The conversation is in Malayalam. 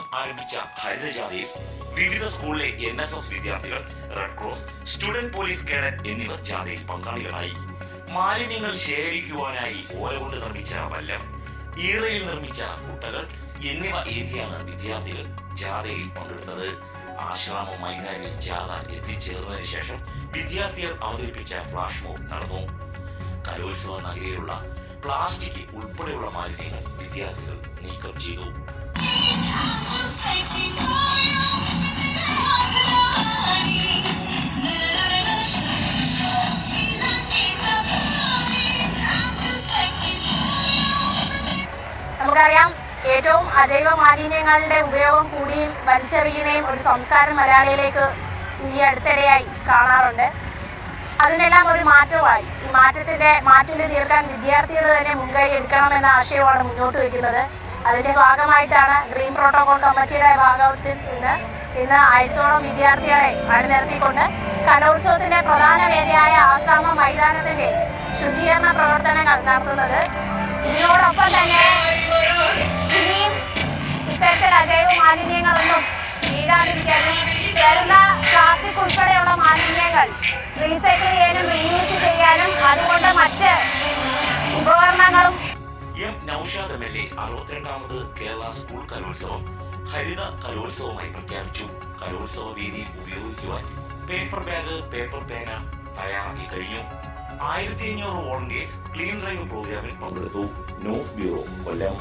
നിന്നും ആരംഭിച്ച ഹരിതജാഥയിൽ വിവിധ സ്കൂളിലെ എൻ എസ് എസ് വിദ്യാർത്ഥികൾ red cross student police cadet എന്നിവർ ജാഥയിൽ പങ്കാളികളായി. മാലിന്യങ്ങൾ ശേഖരിക്കുവാനായി ഓല കൊണ്ട് നിർമ്മിച്ച വല്ലം ഈറയിൽ നിർമ്മിച്ച കുട്ടകൾ എന്നിവ ഏന്തിയാണ് വിദ്യാർത്ഥികൾ ജാഥയിൽ പങ്കെടുത്തത്. ആശ്രാമം മൈതാനിൽ ജാഥ എത്തിച്ചേർന്നതിന് ശേഷം വിദ്യാർത്ഥികൾ അവതരിപ്പിച്ച ഫ്ലാഷ് മോബ് നടന്നു. കലോത്സവ നഗരിയിലുള്ള പ്ലാസ്റ്റിക് ഉൾപ്പെടെയുള്ള മാലിന്യങ്ങൾ വിദ്യാർത്ഥികൾ നീക്കം ചെയ്തു. നമുക്കറിയാം ഏറ്റവും അജൈവ മാലിന്യങ്ങളുടെ ഉപയോഗം കൂടി വലിച്ചെറിയുകയും ഒരു സംസ്കാരം മലയാളിയിലേക്ക് ഈ അടുത്തിടെയായി കാണാറുണ്ട്. അതിനെല്ലാം ഒരു മാറ്റമായി. ഈ മാറ്റത്തിന്റെ മാറ്റം തീർക്കാൻ വിദ്യാർത്ഥികൾ തന്നെ മുൻകൈ എടുക്കണമെന്ന ആശയമാണ് മുന്നോട്ട് വയ്ക്കുന്നത്. അതിന്റെ ഭാഗമായിട്ടാണ് ഗ്രീൻ പ്രോട്ടോകോൾ കമ്മിറ്റിയുടെ ഭാഗത്തിൽ നിന്ന് ഇന്ന് ആയിരത്തോളം വിദ്യാർത്ഥികളെ അണിനിരത്തിക്കൊണ്ട് കലോത്സവത്തിന്റെ പ്രധാന വേദിയായ ആശ്രാമ മൈതാനത്തിന്റെ ശുചീകരണ പ്രവർത്തനങ്ങൾ നടത്തുന്നത്. ഇതിനോടൊപ്പം തന്നെ നൌഷാദ് എം എൽ എ അറുപത്തിരണ്ടാമത് കേരള സ്കൂൾ കലോത്സവം ഹരിത കലോത്സവമായി പ്രഖ്യാപിച്ചു. കലോത്സവ വേദി ഉപയോഗിക്കുവാൻ പേപ്പർ ബാഗ് പേപ്പർ പേന തയ്യാറാക്കി കഴിഞ്ഞു. ആയിരത്തി അഞ്ഞൂറ് വോളണ്ടിയേഴ്സ് ക്ലീൻ ഡ്രൈവ് പ്രോഗ്രാമിൽ പങ്കെടുത്തു. News bureau Kollam.